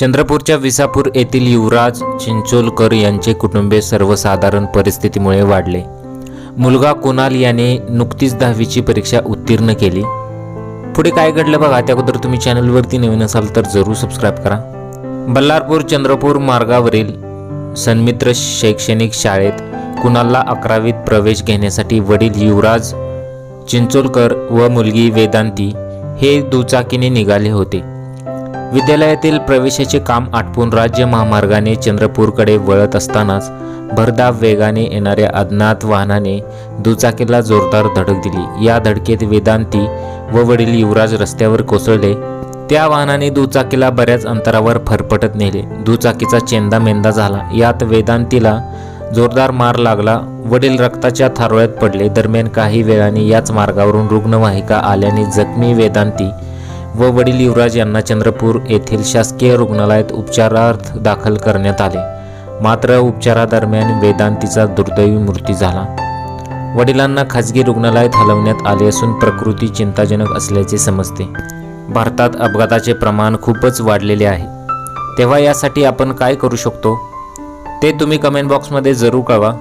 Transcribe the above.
चंद्रपूरच्या विसापूर येथील युवराज चिंचोलकर यांचे कुटुंबे सर्वसाधारण परिस्थितीमुळे वाढले. मुलगा कुणाल याने नुकतीच दहावीची परीक्षा उत्तीर्ण केली. पुढे काय घडलं बघा त्याबद्दल तुम्ही चॅनलवरती नवीन असाल तर जरूर सबस्क्राईब करा. बल्लारपूर चंद्रपूर मार्गावरील सन्मित्र शैक्षणिक शाळेत कुणालला अकरावीत प्रवेश घेण्यासाठी वडील युवराज चिंचोलकर व मुलगी वेदांती हे दुचाकीने निघाले होते. विद्यालयातील प्रवेशाचे काम आटपून राज्य महामार्गाने चंद्रपूरकडे वळत असतानाच भरधाव वेगाने येणाऱ्या अज्ञात वाहनाने दुचाकीला जोरदार धडक दिली. या धडकेत वेदांती व वडील युवराज रस्त्यावर कोसळले. त्या वाहनाने दुचाकीला बऱ्याच अंतरावर फरफटत नेले. दुचाकीचा चेंदा मेंदा झाला. यात वेदांतीला जोरदार मार लागला. वडील रक्ताच्या थारोळ्यात पडले. दरम्यान काही वेळाने याच मार्गावरून रुग्णवाहिका आल्याने जखमी वेदांती व वडील युवराज यांना चंद्रपूर येथील शासकीय रुग्णालयात उपचारार्थ दाखल करण्यात आले. मात्र उपचारादरम्यान वेदांतीचा दुर्दैवी मृत्यू झाला. वडिलांना खाजगी रुग्णालयात हलवण्यात आले असून प्रकृती चिंताजनक असल्याचे समजते. भारतात अपघाताचे प्रमाण खूपच वाढलेले आहे. तेव्हा यासाठी आपण काय करू शकतो? ते तुम्ही कमेंट बॉक्समध्ये जरूर कळवा.